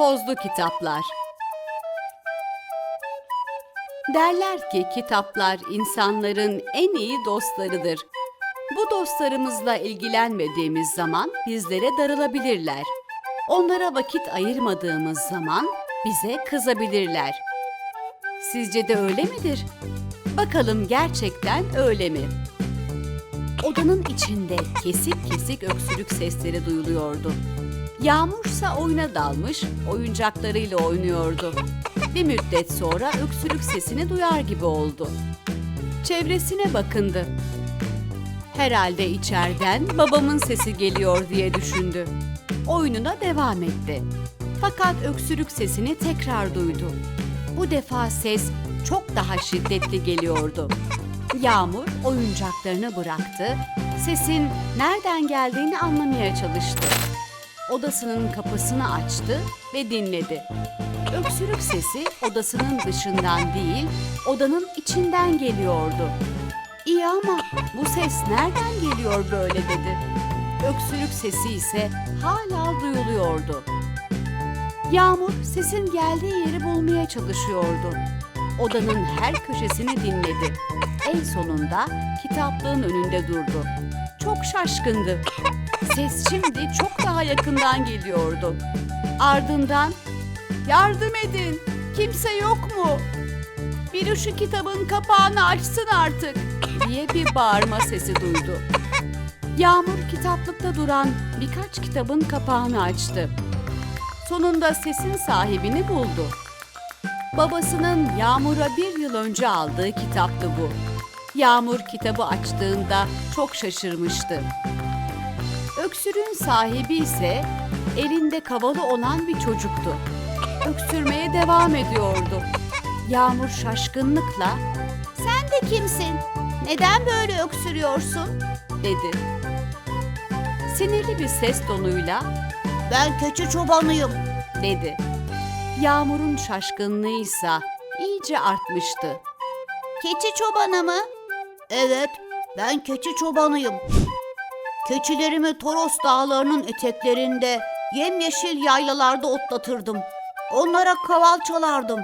Tozlu kitaplar. Derler ki kitaplar insanların en iyi dostlarıdır. Bu dostlarımızla ilgilenmediğimiz zaman bizlere darılabilirler. Onlara vakit ayırmadığımız zaman bize kızabilirler. Sizce de öyle midir? Bakalım gerçekten öyle mi? Odanın içinde kesik kesik öksürük sesleri duyuluyordu. Yağmursa oyuna dalmış, oyuncaklarıyla oynuyordu. Bir müddet sonra öksürük sesini duyar gibi oldu. Çevresine bakındı. Herhalde içeriden babamın sesi geliyor diye düşündü. Oyununa devam etti. Fakat öksürük sesini tekrar duydu. Bu defa ses çok daha şiddetli geliyordu. Yağmur oyuncaklarını bıraktı, sesin nereden geldiğini anlamaya çalıştı. Odasının kapısını açtı ve dinledi. Öksürük sesi odasının dışından değil, odanın içinden geliyordu. İyi ama bu ses nereden geliyor böyle dedi. Öksürük sesi ise hala duyuluyordu. Yağmur sesin geldiği yeri bulmaya çalışıyordu. Odanın her köşesini dinledi. En sonunda kitaplığın önünde durdu. Çok şaşkındı. Ses şimdi çok daha yakından geliyordu. Ardından "Yardım edin! Kimse yok mu? Biri şu kitabın kapağını açsın artık!" diye bir bağırma sesi duydu. Yağmur kitaplıkta duran birkaç kitabın kapağını açtı. Sonunda sesin sahibini buldu. Babasının Yağmur'a bir yıl önce aldığı kitaptı bu. Yağmur kitabı açtığında çok şaşırmıştı. Öksürüğün sahibi ise elinde kavalı olan bir çocuktu. Öksürmeye devam ediyordu. Yağmur şaşkınlıkla Sen de kimsin? Neden böyle öksürüyorsun? dedi. Sinirli bir ses tonuyla Ben keçi çobanıyım. dedi. Yağmur'un şaşkınlığıysa iyice artmıştı. Keçi çobanı mı? Evet, ben keçi çobanıyım. Keçilerimi Toros dağlarının eteklerinde yemyeşil yaylalarda otlatırdım. Onlara kaval çalardım.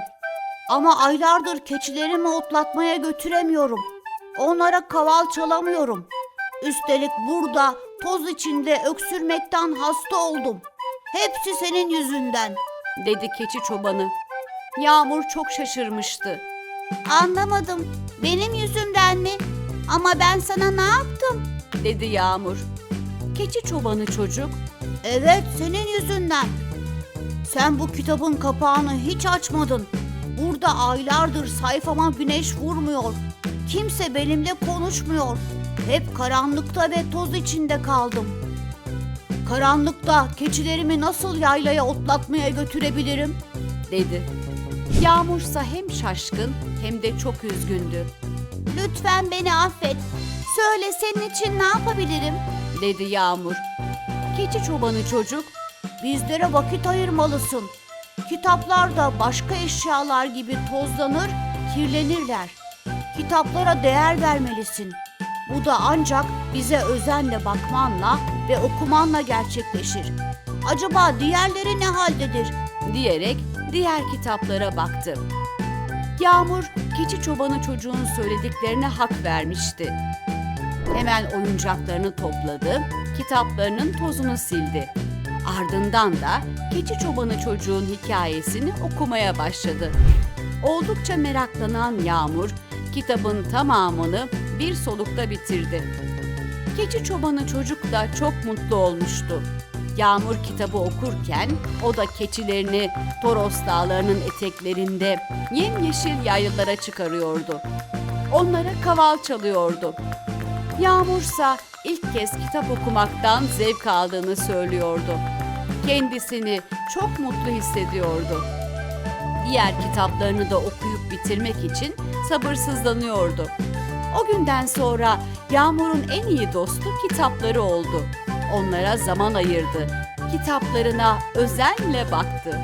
Ama aylardır keçilerimi otlatmaya götüremiyorum. Onlara kaval çalamıyorum. Üstelik burada toz içinde öksürmekten hasta oldum. Hepsi senin yüzünden. dedi keçi çobanı. Yağmur çok şaşırmıştı. Anlamadım. Benim yüzümden mi? Ama ben sana ne yaptım? dedi Yağmur. Keçi çobanı çocuk Evet, senin yüzünden. Sen bu kitabın kapağını hiç açmadın. Burada aylardır sayfama güneş vurmuyor. Kimse benimle konuşmuyor. Hep karanlıkta ve toz içinde kaldım. Karanlıkta keçilerimi nasıl yaylaya otlatmaya götürebilirim? dedi. Yağmursa hem şaşkın hem de çok üzgündü Lütfen beni affet. Söyle senin için ne yapabilirim? dedi Yağmur. Keçi çobanı çocuk Bizlere vakit ayırmalısın. Kitaplar da başka eşyalar gibi tozlanır, kirlenirler. Kitaplara değer vermelisin. Bu da ancak bize özenle bakmanla ve okumanla gerçekleşir. Acaba diğerleri ne haldedir? diyerek diğer kitaplara baktı. Yağmur keçi çobanı çocuğun söylediklerine hak vermişti. Hemen oyuncaklarını topladı, kitaplarının tozunu sildi. Ardından da keçi çobanı çocuğun hikayesini okumaya başladı. Oldukça meraklanan Yağmur kitabın tamamını bir solukta bitirdi. Keçi çobanı çocuk da çok mutlu olmuştu. Yağmur kitabı okurken o da keçilerini Toros dağlarının eteklerinde yemyeşil yaylalara çıkarıyordu. Onlara kaval çalıyordu. Yağmursa ilk kez kitap okumaktan zevk aldığını söylüyordu. Kendisini çok mutlu hissediyordu. Diğer kitaplarını da okuyup bitirmek için sabırsızlanıyordu. O günden sonra Yağmur'un en iyi dostu kitapları oldu. Onlara zaman ayırdı. Kitaplarına özenle baktı.